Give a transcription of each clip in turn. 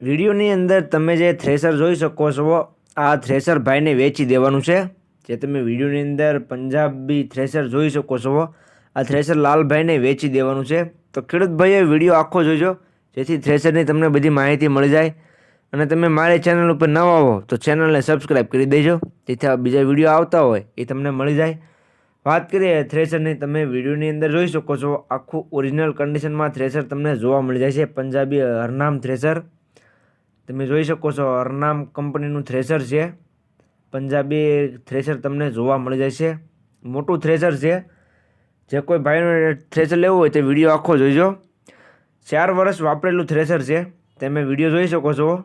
વિડીયોની અંદર તમે જે થ્રેસર જોઈ શકો છો, આ થ્રેસર ભાઈને વેચી દેવાનું છે. જે તમે વિડીયોની અંદર પંજાબી થ્રેસર જોઈ શકો છો, આ થ્રેસર લાલભાઈને વેચી દેવાનું છે. તો ખેડૂતભાઈએ વીડિયો આખો જોજો, જેથી થ્રેસરની તમને બધી માહિતી મળી જાય. અને તમે મારી ચેનલ ઉપર ન આવો તો ચેનલને સબસ્ક્રાઈબ કરી દેજો, જેથી આ બીજા વીડિયો આવતા હોય, એ તમને મળી જાય. વાત કરીએ થ્રેસરની તમે વિડીયોની અંદર જોઈ શકો છો, આખું ઓરિજિનલ કન્ડિશનમાં થ્રેસર તમને જોવા મળી જાય છે, પંજાબી હરનામ થ્રેસર તમે જોઈ શકો છો, અરનામ કંપનીનું થ્રેસર છે. પંજાબી થ્રેસર તમને જોવા મળી છે. મોટું થ્રેસર છે. જે કોઈ ભાઈને થ્રેસર લેવું હોય તે વીડિયો આખો જોઈજો. ચાર વર્ષ વાપરેલું થ્રેસર છે. તમે વીડિયો જોઈ શકો છો.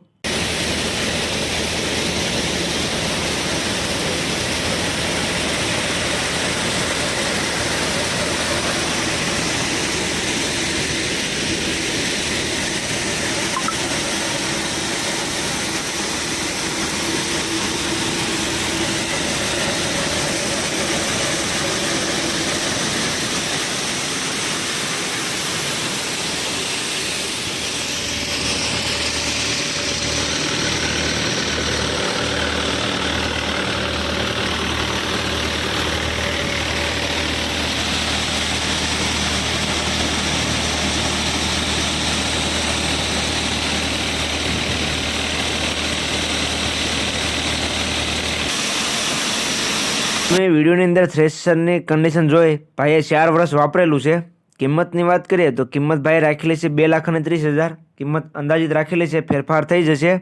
મેં વિડીયોની અંદર થ્રેસરની કન્ડિશન જોઈ. ભાઈએ ચાર વર્ષ વાપરેલું છે. કિંમતની વાત કરીએ તો કિંમત ભાઈએ રાખેલી છે બે લાખ અને ત્રીસ હજાર. કિંમત અંદાજિત રાખેલી છે, ફેરફાર થઈ જશે.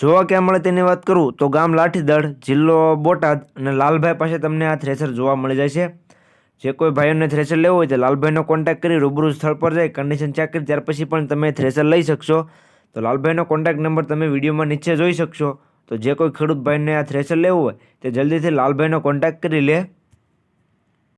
જોવા ક્યાં મળે તેની વાત કરું તો ગામ લાઠીદળ જિલ્લો બોટાદ અને લાલભાઈ પાસે તમને આ થ્રેસર જોવા મળી જાય છે. જે કોઈ ભાઈઓને થ્રેસર લેવું હોય તો લાલભાઈનો કોન્ટેક્ટ કરી રૂબરૂ સ્થળ પર જઈ કન્ડિશન ચેક કરી, ત્યાર પછી પણ તમે થ્રેસર લઈ શકશો. તો લાલભાઈનો કોન્ટેક્ટ નંબર તમે વિડીયોમાં નીચે જોઈ શકશો. તો જે કોઈ ખેડૂત ભાઈને આ થ્રેસર લેવું હોય, તે જલ્દીથી લાલભાઈનો કોન્ટેક્ટ કરી લે.